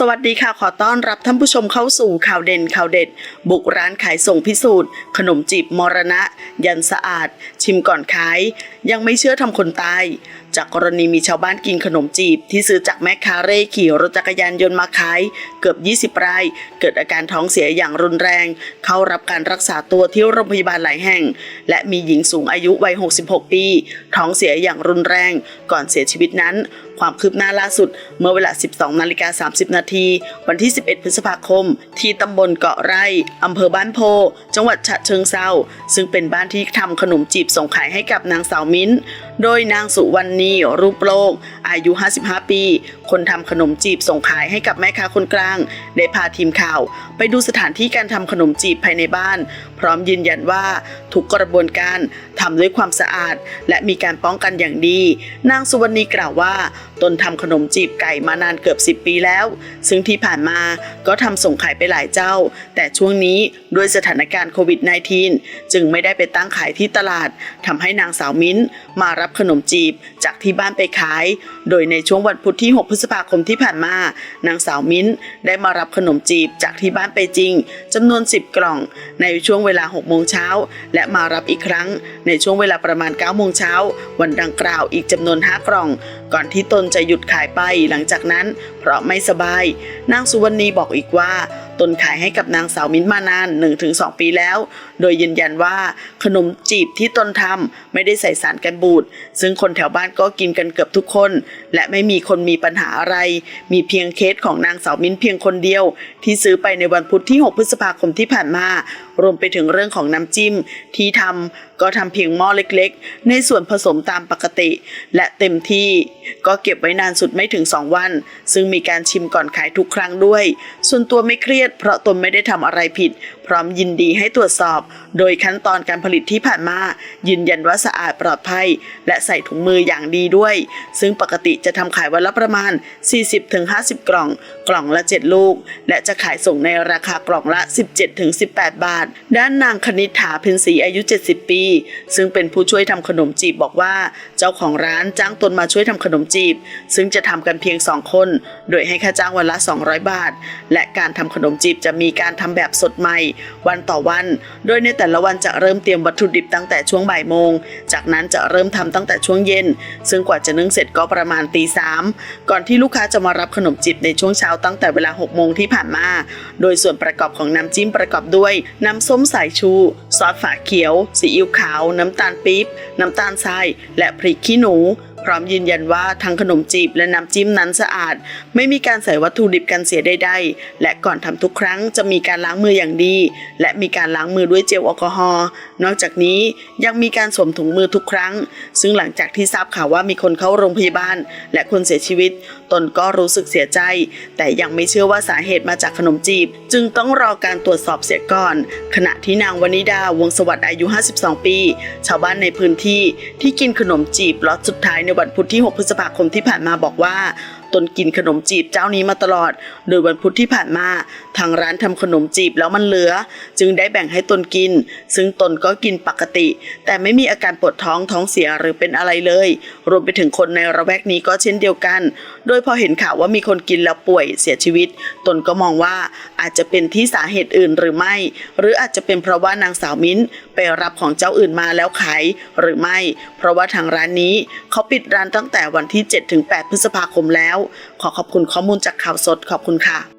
สวัสดีค่ะ ขอต้อนรับท่านผู้ชมเข้าสู่ข่าวเด่นข่าวเด็ด บุกร้านขายส่งพิสูจน์ ขนมจีบมรณะ ยันสะอาด ชิมก่อนขาย ยังไม่เชื่อทำคนตาย จากกรณีมีชาวบ้านกินขนมจีบ ที่ซื้อจากแม่ค้าเร่ขี่รถจักรยานยนต์มาขายเกือบ 20 ราย เกิดอาการท้องเสียอย่างรุนแรง เข้ารับการรักษาตัวที่โรงพยาบาลหลายแห่ง และมีหญิงสูงอายุวัย 66 ปี ท้องเสียอย่างรุนแรง ก่อนเสียชีวิตนั้น ความคืบหน้าล่าสุด เมื่อเวลา 12 นาฬิกา 30 นาที วันที่ 11 พฤษภาคม ที่ตำบลเกาะไร่อำเภอบ้านโพ จังหวัดฉะเชิงเซาซึ่งเป็นบ้านที่ทำขนมจีบส่งขายให้กับนางสาวมิ้น โดยนางสุวรรณีรูปโลก อายุ 55 ปี คนทำขนมจีบส่งขายให้กับแม่ค้าคนกลาง ได้พาทีมข่าว ไปดูสถานที่การทำขนมจีบภายในบ้าน พร้อมยืนยันว่าทุกกระบวนการทำด้วยความสะอาด และมีการป้องกันอย่างดี นางสุวรรณีกล่าวว่า ตนทำขนมจีบไก่มานานเกือบ 10 ปีแล้ว ซึ่งที่ผ่านมาก็ทำส่งขายไปหลายเจ้า แต่ช่วงนี้ด้วยสถานการณ์โควิด -19 จึงไม่ได้ไปตั้งขายที่ตลาดทำให้นางสาวมิ้นมารับขนมจีบจากที่บ้านไปขาย โดยในช่วงวันพุธที่ 6 พฤษภาคมที่ผ่านมา นางสาวมิ้นได้มารับขนมจีบจากที่บ้านไปจริงจำนวน 10 กล่องในช่วงเวลา 6 โมงเช้า และมารับอีกครั้ง ในช่วงเวลาประมาณ 9 โมงเช้า วันดังกล่าวอีกจำนวน 5 กล่อง ก่อนที่ตนจะหยุดขายไปหลังจากนั้น เพราะไม่สบาย นางสุวรรณีบอกอีกว่า ตนขายให้กับนางสาวมิ้นมานาน 1-2 ปีแล้ว โดยยืนยันว่าขนมจีบที่ตนทำไม่ได้ใส่สารกันบูด ซึ่งคนแถวบ้านก็กินกันเกือบทุกคน และไม่มีคนมีปัญหาอะไร มีเพียงเคสของนางสาวมิ้นเพียงคนเดียว ที่ซื้อไปในวันพุธที่ 6 พฤษภาคมที่ผ่านมา รวมไปถึงเรื่องของน้ำจิ้มที่ทำก็ทำเพียงหม้อเล็กๆ ในส่วนผสมตามปกติ และเต็มที่ก็เก็บไว้นานสุดไม่ถึง 2 วัน ซึ่งมีการชิมก่อนขายทุกครั้งด้วย ส่วนตัวไม่เครียด เพราะตนไม่ได้ทำอะไรผิด พร้อมยินดีให้ตรวจสอบ โดยขั้นตอนการผลิตที่ผ่านมา ยืนยันว่าสะอาดปลอดภัย และใส่ถุงมืออย่างดีด้วย ซึ่งปกติจะทำขายวันละประมาณ 40-50 กล่อง กล่องละ 7 ลูก และจะขายส่งในราคากล่องละ 17-18 บาทด้านนางคณิษฐาเพ็ญศรีอายุ 70 ปี ซึ่งเป็นผู้ช่วยทำขนมจีบบอกว่า เจ้าของร้านจ้างตนมาช่วยทำขนมจีบ ซึ่งจะทำกันเพียง 2 คน โดยให้ค่าจ้างวันละ 200 บาท และการทำขนมจีบจะมีการทำแบบสดใหม่ วันต่อวัน โดยในแต่ละวันจะเริ่มเตรียมวัตถุดิบตั้งแต่ช่วงบ่ายโมง จากนั้นจะเริ่มทำตั้งแต่ช่วงเย็น ซึ่งกว่าจะนึ่งเสร็จก็ประมาณตีสามก่อนที่ลูกค้าจะมารับขนมจีบในช่วงเช้าตั้งแต่เวลา6โมงที่ผ่านมา โดยส่วนประกอบของน้ำจิ้มประกอบด้วยน้ำส้มสายชู ซอสฝาเขียว ซีอิ๊วขาว น้ำตาลปี๊บ น้ำตาลทราย และพริกขี้หนู พร้อมยืนยันว่าทั้งขนมจีบและน้ำจิ้มนั้นสะอาด ไม่มีการใส่วัตถุดิบกันเสียใดๆและก่อนทำทุกครั้งจะมีการล้างมืออย่างดี และมีการล้างมือด้วยเจลแอลกอฮอล์ นอกจากนี้ยังมีการสวมถุงมือทุกครั้ง ซึ่งหลังจากที่ทราบข่าวว่ามีคนเข้าโรงพยาบาล และคนเสียชีวิต ตนก็รู้สึกเสียใจ แต่ยังไม่เชื่อว่าสาเหตุมาจากขนมจีบ จึงต้องรอการตรวจสอบเสียก่อน ขณะที่นางวนิดาวงสวัสดิ์อายุ 52 ปี ชาวบ้านในพื้นที่ที่กินขนมจีบล็อตสุดท้ายในวันพุธที่ 6 พฤษภาคมที่ผ่านมาบอกว่า ตนกินขนมจีบเจ้านี้มาตลอด โดยวันพุธที่ผ่านมา ทางร้านทำขนมจีบแล้วมันเหลือ จึงได้แบ่งให้ตนกิน ซึ่งตนก็กินปกติ แต่ไม่มีอาการปวดท้องท้องเสียหรือเป็นอะไรเลย รวมไปถึงคนในระแวกนี้ก็เช่นเดียวกัน โดยพอเห็นข่าวว่ามีคนกินแล้วป่วยเสียชีวิต ตนก็มองว่าอาจจะเป็นที่สาเหตุอื่นหรือไม่ หรืออาจจะเป็นเพราะว่านางสาวมิ้นไปรับของเจ้าอื่นมาแล้วขายหรือไม่ เพราะว่าทางร้านนี้เขาปิดร้านตั้งแต่วันที่ 7-8 พฤษภาคมแล้ว ขอขอบคุณข้อมูลจากข่าวสดขอบคุณค่ะ